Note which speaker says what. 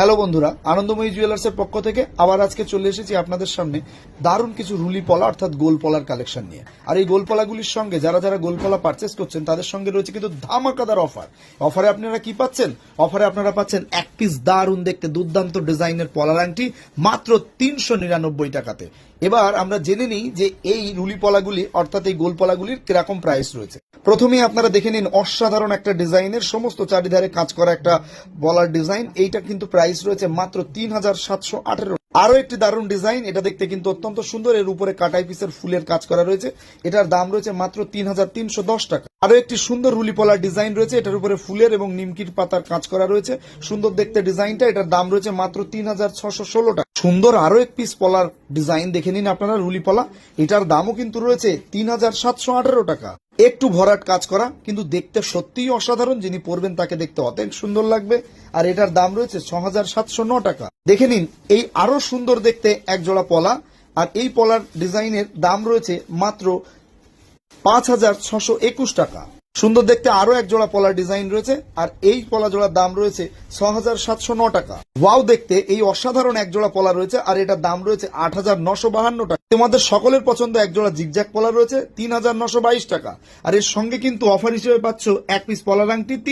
Speaker 1: Hello বন্ধুরা, আনন্দময়ী জুয়েলার্সের পক্ষ থেকে আবার আজকে চলে এসেছি আপনাদের সামনে দারুণ কিছু রুলি পলা অর্থাৎ গোল পলার কালেকশন নিয়ে। আর এই গোল পলাগুলির সঙ্গে যারা যারা গোল পলা পারচেস করছেন, তাদের সঙ্গে রয়েছে কিন্তু ধামাকাদার অফার অফারে আপনারা কি পাচ্ছেন? অফারে আপনারা পাচ্ছেন এক পিস দারুণ দেখতে দুর্দান্ত ডিজাইনের পলার আংটি মাত্র তিনশো নিরানব্বই টাকাতে। এবার আমরা জেনে নিই যে এই রুলি পলাগুলি অর্থাৎ এই গোল পলাগুলির কীরকম প্রাইস রয়েছে। প্রথমেই আপনারা দেখে নিন অসাধারণ একটা ডিজাইনের সমস্ত চারিধারে কাজ করা একটা বলার ডিজাইন এইটা কিন্তু প্রাইস রয়েছে মাত্র তিন হাজার সাতশো আঠেরো আরও একটি দারুণ ডিজাইন এটা দেখতে কিন্তু অত্যন্ত সুন্দর। এর উপরে কাটাই পিসের ফুলের কাজ করা রয়েছে। এটার দাম রয়েছে মাত্র তিন হাজার তিনশো দশ টাকা। আরও একটি সুন্দর রুলি পলার ডিজাইন রয়েছে। এটার উপরে ফুলের এবং নিমকির পাতার কাজ করা রয়েছে। সুন্দর দেখতে ডিজাইনটা এটার দাম রয়েছে মাত্র তিন হাজার ছশো ষোলো টাকা। সুন্দর আরও এক পিস পলার ডিজাইন দেখে নিন আপনারা রুলি পলা এটার দামও কিন্তু রয়েছে তিন হাজার সাতশো আঠারো টাকা। একটু ভরাট কাজ করা, কিন্তু দেখতে সত্যিই অসাধারণ যিনি পরবেন তাকে দেখতে অনেক সুন্দর লাগবে। আর এটার দাম রয়েছে ছ হাজার সাতশো ন টাকা। দেখে নিন, এই আরও সুন্দর দেখতে একজোড়া পলা, আর এই পলার ডিজাইনের দাম রয়েছে মাত্র পাঁচ হাজার ছশো একুশ টাকা। সুন্দর দেখতে আরও এক জোড়া পলার ডিজাইন রয়েছে, আর এই পলা জোড়ার দাম রয়েছে ছ হাজার সাতশো ন টাকা। ওয়াও দেখতে, এই অসাধারণ এক জোড়া পলা রয়েছে, আর এটার দাম রয়েছে আট হাজার নশো বাহান্ন টাকা। তোমাদের সকলের পছন্দ এক জোড়া জিগজ্যাক পলা রয়েছে, তিন হাজার নশো বাইশ টাকা। আর এর সঙ্গে কিন্তু অফার হিসেবে পাচ্ছ এক পিস পলার আংটি